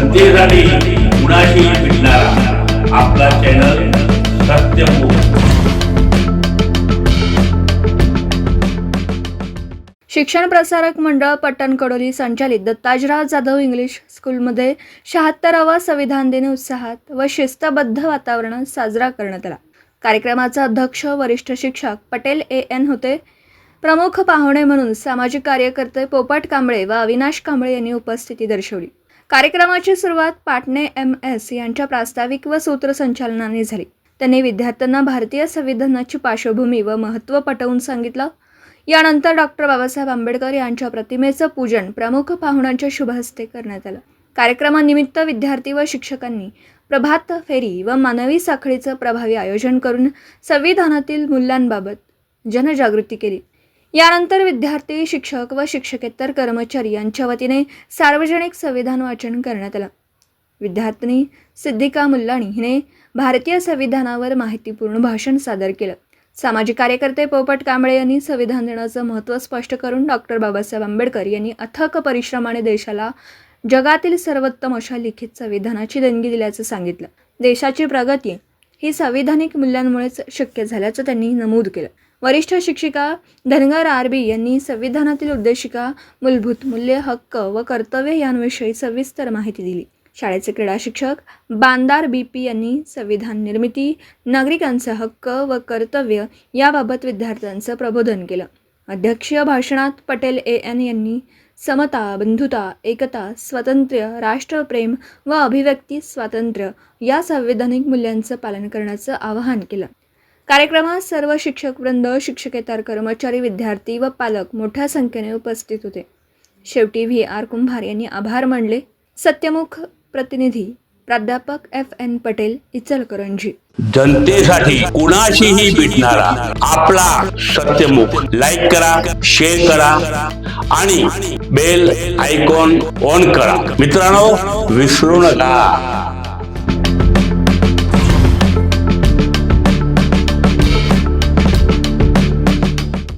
जनतेसाठी कुणाशी भेटणारा. आपला चॅनल शिक्षण प्रसारक मंडळ पट्टण कडोली संचालित दत्ताजराव जाधव इंग्लिश स्कूलमध्ये शहात्तरावा संविधान दिन उत्साहात व शिस्तबद्ध वातावरणात साजरा करण्यात आला. कार्यक्रमाचा अध्यक्ष वरिष्ठ शिक्षक पटेल ए एन होते. प्रमुख पाहुणे म्हणून सामाजिक कार्यकर्ते पोपट कांबळे व अविनाश कांबळे यांनी उपस्थिती दर्शवली. कार्यक्रमाची सुरुवात पाटणे एम एस यांच्या प्रास्ताविक व सूत्रसंचालनाने झाली. त्यांनी विद्यार्थ्यांना भारतीय संविधानाची पार्श्वभूमी व महत्त्व पटवून सांगितलं. यानंतर डॉक्टर बाबासाहेब आंबेडकर यांच्या प्रतिमेचं पूजन प्रमुख पाहुण्यांच्या शुभहस्ते करण्यात आलं. कार्यक्रमानिमित्त विद्यार्थी व शिक्षकांनी प्रभात फेरी व मानवी साखळीचं प्रभावी आयोजन करून संविधानातील मूल्यांबाबत जनजागृती केली. यानंतर विद्यार्थी शिक्षक व शिक्षकेतर कर्मचारी यांच्या वतीने सार्वजनिक संविधान वाचन करण्यात आलं. विद्यार्थिनी सिद्धिका मुल्लाणी हिने भारतीय संविधानावर माहितीपूर्ण भाषण सादर केलं. सामाजिक कार्यकर्ते पोपट कांबळे यांनी संविधान दिनाचं महत्त्व स्पष्ट करून डॉक्टर बाबासाहेब आंबेडकर यांनी अथक परिश्रमाने देशाला जगातील सर्वोत्तम अशा लिखित संविधानाची देणगी दिल्याचं सांगितलं. देशाची प्रगती ही संविधानिक मूल्यांमुळेच शक्य झाल्याचं त्यांनी नमूद केलं. वरिष्ठ शिक्षिका धनगर आरबी यांनी संविधानातील उद्देशिका मूलभूत मूल्य हक्क व कर्तव्य यांविषयी सविस्तर माहिती दिली. शाळेचे क्रीडा शिक्षक बांदार बी पी यांनी संविधान निर्मिती नागरिकांचा हक्क व कर्तव्य याबाबत विद्यार्थ्यांचं प्रबोधन केलं. अध्यक्षीय भाषणात पटेल ए एन यांनी समता बंधुता एकता स्वातंत्र्य राष्ट्रप्रेम व अभिव्यक्ती स्वातंत्र्य या संवैधानिक मूल्यांचं पालन करण्याचं आवाहन केलं. कार्यक्रमात सर्व शिक्षकवृंद शिक्षकेतर कर्मचारी विद्यार्थी व पालक मोठ्या संख्येने उपस्थित होते. शेवटी व्ही. आर. कुंभार यांनी आभार मानले. सत्यमुख प्रतिनिधी प्राध्यापक एफ. एन. पटेल इचलकरंजी. जनतेसाठी कुणाशीही भेटणारा आपला सत्यमुख लाईक करा शेअर करा आणि बेल आयकॉन ऑन करा. मित्रांनो विसरू नका.